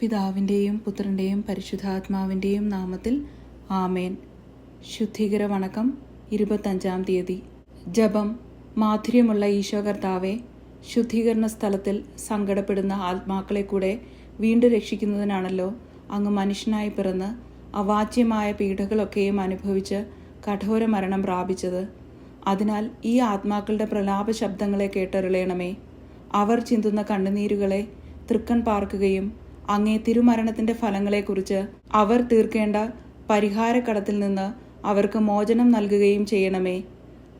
പിതാവിന്റെയും പുത്രന്റെയും പരിശുദ്ധാത്മാവിന്റെയും നാമത്തിൽ ആമേൻ. ശുദ്ധീകര വണക്കം ഇരുപത്തഞ്ചാം തീയതി. ജപം മാധുര്യമുള്ള ഈശോ കർത്താവെ ശുദ്ധീകരണ സ്ഥലത്തിൽ സങ്കടപ്പെടുന്ന ആത്മാക്കളെ കൂടെ വീണ്ടും രക്ഷിക്കുന്നതിനാണല്ലോ അങ്ങ് മനുഷ്യനായി പിറന്ന് അവാച്യമായ പീഡകളൊക്കെയും അനുഭവിച്ച് കഠോര മരണം പ്രാപിച്ചത്. അതിനാൽ ഈ ആത്മാക്കളുടെ പ്രലാപ ശബ്ദങ്ങളെ കേട്ടറിളയണമേ അവർ ചിന്തുന്ന കണ്ണുനീരുകളെ തൃക്കൺ പാർക്കുകയും അങ്ങേ തിരുമരണത്തിന്റെ ഫലങ്ങളെക്കുറിച്ച് അവർ തീർക്കേണ്ട പരിഹാരക്കടത്തിൽ നിന്ന് അവർക്ക് മോചനം നൽകുകയും ചെയ്യണമേ.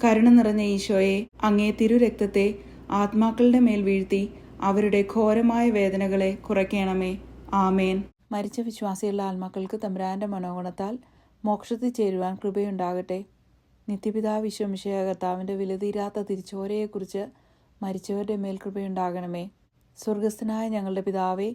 കരുണ നിറഞ്ഞ ഈശോയെ അങ്ങേ തിരുരക്തത്തെ ആത്മാക്കളുടെ മേൽ വീഴ്ത്തി അവരുടെ ഘോരമായ വേദനകളെ കുറയ്ക്കണമേ. ആമേൻ. മരിച്ച വിശ്വാസിയുള്ള ആത്മാക്കൾക്ക് തമ്പുരാന്റെ മനോഗുണത്താൽ മോക്ഷത്തിൽ ചേരുവാൻ കൃപയുണ്ടാകട്ടെ. നിത്യപിതാവ് വിശ്വമിഷയ കർത്താവിന്റെ വിലതീരാത്ത തിരിച്ചോരയെക്കുറിച്ച് മരിച്ചവരുടെ മേൽ കൃപയുണ്ടാകണമേ. സ്വർഗസ്ഥനായ ഞങ്ങളുടെ പിതാവേ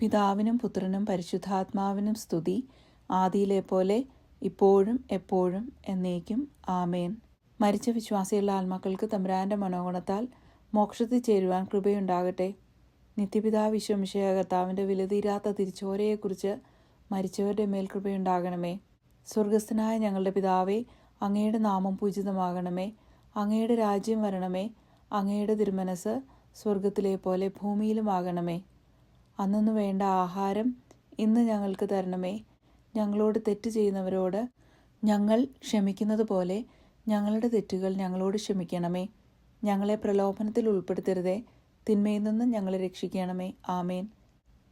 പിതാവിനും പുത്രനും പരിശുദ്ധാത്മാവിനും സ്തുതി. ആദിയിലെ പോലെ ഇപ്പോഴും എപ്പോഴും എന്നേക്കും ആമേൻ. മരിച്ച വിശ്വാസിയുള്ള ആത്മാക്കൾക്ക് തമ്പുരാന്റെ മനോഗുണത്താൽ മോക്ഷത്തിൽ ചേരുവാൻ കൃപയുണ്ടാകട്ടെ. നിത്യപിതാവ് വിശ്വമിഷയ കർത്താവിന്റെ വിലതീരാത്ത തിരിച്ചോരയെക്കുറിച്ച് മരിച്ചവരുടെ മേൽ കൃപയുണ്ടാകണമേ. സ്വർഗസ്ഥനായ ഞങ്ങളുടെ പിതാവേ അങ്ങയുടെ നാമം പൂജിതമാകണമേ. അങ്ങയുടെ രാജ്യം വരണമേ. അങ്ങയുടെ തിരുമനസ് സ്വർഗത്തിലെ പോലെ ഭൂമിയിലുമാകണമേ. അന്നു വേണ്ട ആഹാരം ഇന്ന് ഞങ്ങൾക്ക് തരണമേ. ഞങ്ങളോട് തെറ്റ് ചെയ്യുന്നവരോട് ഞങ്ങൾ ക്ഷമിക്കുന്നത് പോലെ ഞങ്ങളുടെ തെറ്റുകൾ ഞങ്ങളോട് ക്ഷമിക്കണമേ. ഞങ്ങളെ പ്രലോഭനത്തിൽ ഉൾപ്പെടുത്തരുതേ. തിന്മയിൽ നിന്ന് ഞങ്ങളെ രക്ഷിക്കണമേ. ആമേൻ.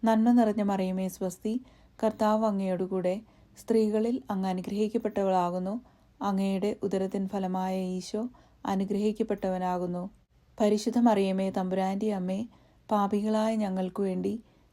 നന്മ നിറഞ്ഞ മറിയമേ സ്വസ്തി. കർത്താവ് അങ്ങയോടുകൂടെ സ്ത്രീകളിൽ അങ്ങ് അനുഗ്രഹിക്കപ്പെട്ടവളാകുന്നു. അങ്ങയുടെ ഉദരത്തിൻ ഫലമായ ഈശോ അനുഗ്രഹിക്കപ്പെട്ടവനാകുന്നു. പരിശുദ്ധ മറിയമേ തമ്പുരാന്റെ അമ്മേ പാപികളായ ഞങ്ങൾക്കു വേണ്ടി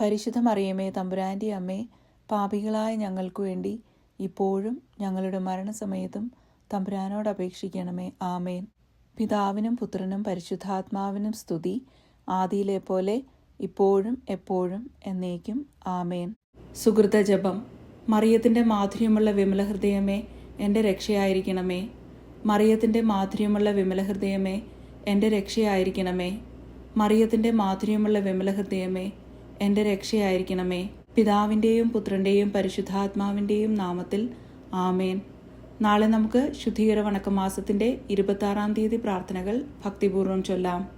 പരിശുദ്ധ മറിയമേ തമ്പുരാന്റെ അമ്മേ പാപികളായ ഞങ്ങൾക്കു വേണ്ടി ഇപ്പോഴും ഞങ്ങളുടെ മരണസമയത്തും തമ്പുരാനോട് അപേക്ഷിക്കണമേ. ആമേൻ. പിതാവിനും പുത്രനും പരിശുദ്ധാത്മാവിനും സ്തുതി. ആദിയിലെ പോലെ ഇപ്പോഴും എപ്പോഴും എന്നേക്കും. ആമേൻ. സുഹൃത ജപം. മറിയത്തിന്റെ മാധുര്യമുള്ള വിമല ഹൃദയമേ എന്റെ രക്ഷയായിരിക്കണമേ. മറിയത്തിന്റെ മാധുര്യമുള്ള വിമല ഹൃദയമേ എന്റെ രക്ഷയായിരിക്കണമേ. മറിയത്തിന്റെ മാധുര്യമുള്ള വിമല ഹൃദയമേ എന്റെ രക്ഷയായിരിക്കണമേ. പിതാവിന്റെയും പുത്രന്റെയും പരിശുദ്ധാത്മാവിന്റെയും നാമത്തിൽ ആമേൻ. നാളെ നമുക്ക് ശുദ്ധീകര വണക്കമാസത്തിന്റെ ഇരുപത്താറാം തീയതി പ്രാർത്ഥനകൾ ഭക്തിപൂർവം ചൊല്ലാം.